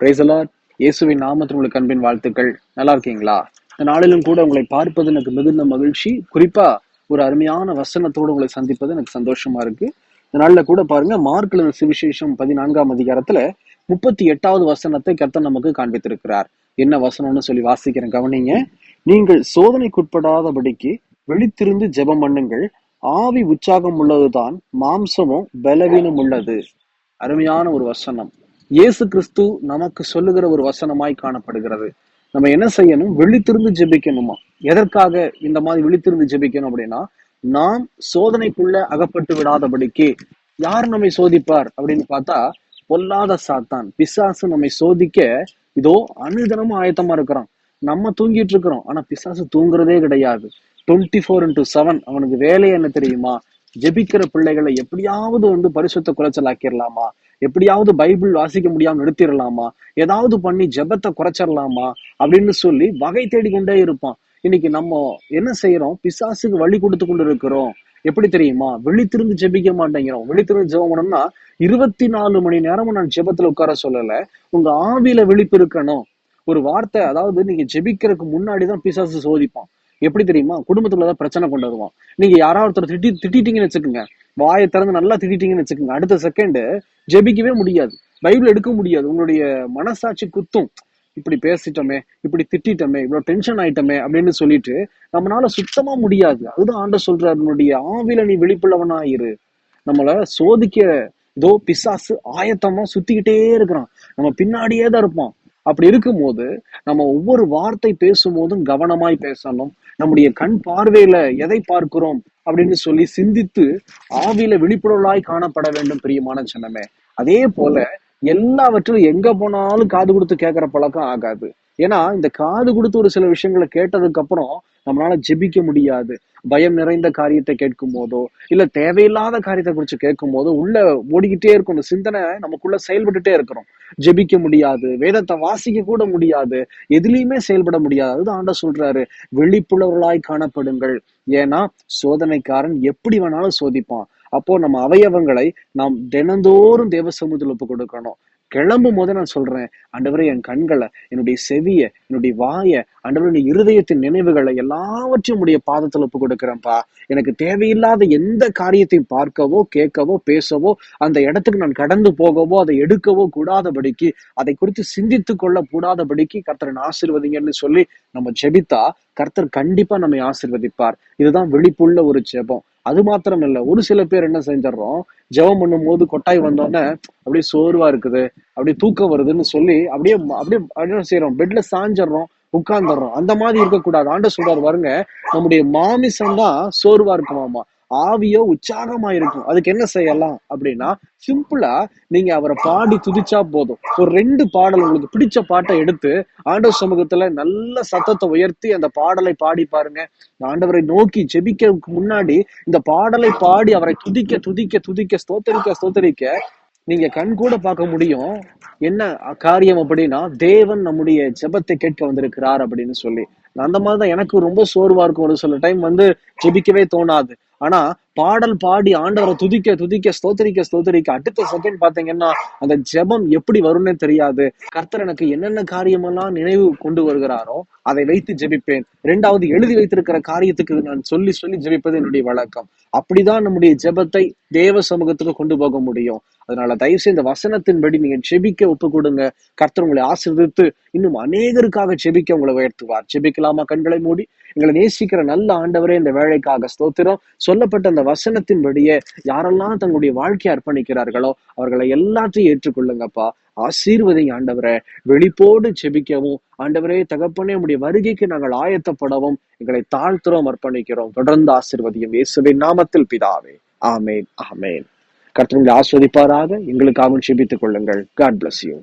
பிரேசலார் இயேசுவின் நாமத்தில் உங்களுக்கு அன்பின் வாழ்த்துக்கள். நல்லா இருக்கீங்களா? இந்த நாளிலும் கூட உங்களை பார்ப்பது எனக்கு மிகுந்த மகிழ்ச்சி. குறிப்பா ஒரு அருமையான வசனத்தோடு உங்களை சந்திப்பது எனக்கு சந்தோஷமா இருக்கு. இந்த நாளில் கூட பாருங்க மார்க்ல சுவிசேஷம் பதினான்காம் அதிகாரத்துல முப்பத்தி எட்டாவது வசனத்தை கர்த்தர் நமக்கு காண்பித்திருக்கிறார். என்ன வசனம்னு சொல்லி வாசிக்கிறேன் கவனிங்க. நீங்கள் சோதனைக்குட்படாதபடிக்கு வெளித்திருந்து ஜெபம் பண்ணுங்கள். ஆவி உற்சாகம் உள்ளதுதான் மாம்சமும் பலவீனம் உள்ளது. அருமையான ஒரு வசனம். இயேசு கிறிஸ்து நமக்கு சொல்லுகிற ஒரு வசனமாய் காணப்படுகிறது. நம்ம என்ன செய்யணும்? விழித்திருந்து ஜெபிக்கணுமா? எதற்காக இந்த மாதிரி விழித்திருந்து ஜெபிக்கணும் அப்படின்னா நாம் சோதனைக்குள்ள அகப்பட்டு விடாதபடிக்கு யார் நம்மை சோதிப்பார் அப்படின்னு பார்த்தா பொல்லாத சாத்தான். பிசாசு நம்மை சோதிக்க இதோ அனுதினமும் ஆயத்தமா இருக்கிறான். நம்ம தூங்கிட்டு இருக்கிறோம். ஆனா பிசாசு தூங்குறதே கிடையாது. டுவெண்ட்டி ஃபோர் இன்டூ செவன் அவனுக்கு வேலை என்ன தெரியுமா? ஜெபிக்கிற பிள்ளைகளை எப்படியாவது வந்து பரிசுத்த குறைச்சல் ஆக்கிடலாமா எப்படியாவது பைபிள் வாசிக்க முடியாம நிறுத்திடலாமா ஏதாவது பண்ணி ஜெபத்தை குறைச்சிடலாமா அப்படின்னு சொல்லி வகை தேடிக்கொண்டே இருப்பான். இன்னைக்கு நம்ம என்ன செய்யறோம் பிசாசுக்கு வழி கொடுத்து கொண்டு இருக்கிறோம் எப்படி தெரியுமா? வெளித்திருந்து ஜெபிக்க மாட்டேங்கிறோம். வெளித்திருந்து ஜெபம் பண்ணோம்னா இருபத்தி நாலு மணி நேரமும் நான் ஜெபத்துல உட்கார சொல்லல. உங்க ஆவியில விழிப்பு இருக்கணும். ஒரு வார்த்தை அதாவது நீங்க ஜெபிக்கிறதுக்கு முன்னாடிதான் பிசாசு சோதிப்பான். எப்படி தெரியுமா? குடும்பத்துல பிரச்சனை கொண்டு வருவான் நீங்க யாராவது ஒருத்தர் திட்டி திட்டிட்டீங்கன்னு வச்சுக்கோங்க. வாயை திறந்து நல்லா திட்டிட்டீங்கன்னு வச்சுக்கோங்க. அடுத்த செகண்ட் ஜெபிக்கவே முடியாது. பைபிள் எடுக்க முடியாது. உங்களுடைய மனசாட்சி குத்தும். இப்படி பேசிட்டோமே இப்படி திட்டிட்டோமே இவ்வளவு டென்ஷன் ஆயிட்டோமே அப்படின்னு சொல்லிட்டு நம்மளால சுத்தமா முடியாது. அதுதான் ஆண்ட சொல்றாரு உன்னுடைய ஆவில நீ விழிப்புள்ளவனா நம்மள சோதிக்க இதோ பிசாசு ஆயத்தமா சுத்திக்கிட்டே இருக்கிறான். நம்ம பின்னாடியே தான் இருப்போம். அப்படி இருக்கும்போது நம்ம ஒவ்வொரு வார்த்தை பேசும்போதும் கவனமாய் பேசணும். நம்முடைய கண் பார்வையில எதை பார்க்கிறோம் அப்படின்னு சொல்லி சிந்தித்து ஆவியில விழிப்புணர்வாய் காணப்பட வேண்டும் பிரியமான சின்னமே அதே போல எல்லாவற்றிலும் எங்க போனாலும் காது கொடுத்து கேட்கிற பழக்கம் ஆகாது. ஏன்னா இந்த காது கொடுத்து ஒரு சில விஷயங்களை கேட்டதுக்கு அப்புறம் நம்மளால ஜெபிக்க முடியாது. பயம் நிறைந்த காரியத்தை கேட்கும் போதோ இல்ல தேவையில்லாத காரியத்தை குறிச்சு கேட்கும் போதோ உள்ள ஓடிக்கிட்டே இருக்கும். இந்த சிந்தனை நமக்குள்ள செயல்பட்டுட்டே இருக்கிறோம். ஜெபிக்க முடியாது. வேதத்தை வாசிக்க கூட முடியாது. எதுலயுமே செயல்பட முடியாது. அதுதான் ஆண்ட சொல்றாரு. விழிப்புணர்வுகளாய் காணப்படுங்கள். ஏன்னா சோதனைக்காரன் எப்படி வேணாலும் சோதிப்பான். அப்போ நம்ம அவயவங்களை நாம் தினந்தோறும் தேவ சமூகத்தில் ஒப்பு கொடுக்கணும் கிளம்பும் போது நான் சொல்றேன் ஆண்டவரே என் கண்களை என்னுடைய செவிய என்னுடைய வாய ஆண்டவரே இருதயத்தின் நினைவுகளை எல்லாவற்றையும் உடைய பாதத்தில் ஒப்பு கொடுக்குறேன்ப்பா. எனக்கு தேவையில்லாத எந்த காரியத்தையும் பார்க்கவோ கேட்கவோ பேசவோ அந்த இடத்துக்கு நான் கடந்து போகவோ அதை எடுக்கவோ கூடாதபடிக்கு அதை குறித்து சிந்தித்து கொள்ள கூடாதபடிக்கு கர்த்தரன் ஆசிர்வதிங்கன்னு சொல்லி நம்ம ஜெபித்தா கர்த்தர் கண்டிப்பா நம்மை ஆசிர்வதிப்பார். இதுதான் விழிப்புள்ள ஒரு ஜெபம். அது மாத்திரம் இல்ல ஒரு சில பேர் என்ன செஞ்சிடறோம் ஜெபம் பண்ணும் போது கொட்டாய் வந்தோடனே அப்படியே சோர்வா இருக்குது. அப்படியே தூக்கம் வருதுன்னு சொல்லி அப்படியே அப்படியே என்ன செய்யறோம் பெட்ல சாஞ்சிடறோம் உட்கார்ந்துடுறோம் அந்த மாதிரி இருக்கக்கூடாது. ஆண்ட சொல்றாரு பாருங்க நம்முடைய மாமிசம் தான் சோர்வா இருக்குமாமா. ஆவியோ உற்சாகமா இருக்கும் அதுக்கு என்ன செய்யலாம் அப்படின்னா சிம்பிளா நீங்க அவரை பாடி துதிச்சா போதும். ஒரு ரெண்டு பாடல் உங்களுக்கு பிடிச்ச பாட்டை எடுத்து ஆண்டவர் சமூகத்துல நல்ல சத்தத்தை உயர்த்தி அந்த பாடலை பாடி பாருங்க. ஆண்டவரை நோக்கி ஜெபிக்கிறதுக்கு முன்னாடி இந்த பாடலை பாடி அவரை துதிக்க துதிக்க துதிக்க ஸ்தோத்தரிக்க ஸ்தோத்தரிக்க நீங்க கண் கூட பார்க்க முடியும். என்ன காரியம் அப்படின்னா தேவன் நம்முடைய ஜெபத்தை கேட்க வந்திருக்கிறார் அப்படின்னு சொல்லி. அந்த மாதிரிதான் எனக்கு ரொம்ப சோர்வா இருக்கும். ஒரு சில டைம் வந்து ஜெபிக்கவே தோணாது. ஆனா பாடல் பாடி ஆண்டவரை துதிக்க துதிக்க ஸ்தோத்தரிக்க ஸ்தோத்தரிக்க அடுத்த செகண்ட் பாத்தீங்கன்னா அந்த ஜெபம் எப்படி வரும்னே தெரியாது. கர்த்தர் எனக்கு என்னென்ன காரியமெல்லாம் நினைவு கொண்டு வருகிறாரோ அதை வைத்து ஜெபிப்பேன். ரெண்டாவது எழுதி வைத்திருக்கிற காரியத்துக்கு நான் சொல்லி சொல்லி ஜெபிப்பது என்னுடைய வழக்கம். அப்படிதான் நம்முடைய ஜெபத்தை தேவ சமூகத்துக்கு கொண்டு போக முடியும். அதனால தயவுசெய்து இந்த வசனத்தின்படி நீங்க செபிக்க ஒப்பு கொடுங்க கர்த்தர் உங்களை ஆசிர்வதித்து இன்னும் அநேகருக்காக செபிக்க உங்களை உயர்த்துவார். ஜெபிக்கலாமா? கண்களை மூடி. எங்களை நேசிக்கிற நல்ல ஆண்டவரே இந்த வேலைக்காக ஸ்தோத்திரம். சொல்லப்பட்ட அந்த வசனத்தின்படியே யாரெல்லாம் தங்களுடைய வாழ்க்கையை அர்ப்பணிக்கிறார்களோ அவர்களை எல்லாத்தையும் ஏற்றுக்கொள்ளுங்கப்பா. ஆசீர்வதிங்க ஆண்டவரை. வெளிப்போடு செபிக்கவும் ஆண்டவரே தகப்பனே உடைய வருகைக்கு நாங்கள் ஆயத்தப்படவும் எங்களை தாழ்த்துறோம் அர்ப்பணிக்கிறோம். தொடர்ந்து ஆசீர்வதியும் இயேசுவின் நாமத்தில் பிதாவே. ஆமேன் ஆமேன். கர்த்தர் ஆஸ்வதிப்பாராக எங்களுக்காகவும் செபித்துக் கொள்ளுங்கள். God bless you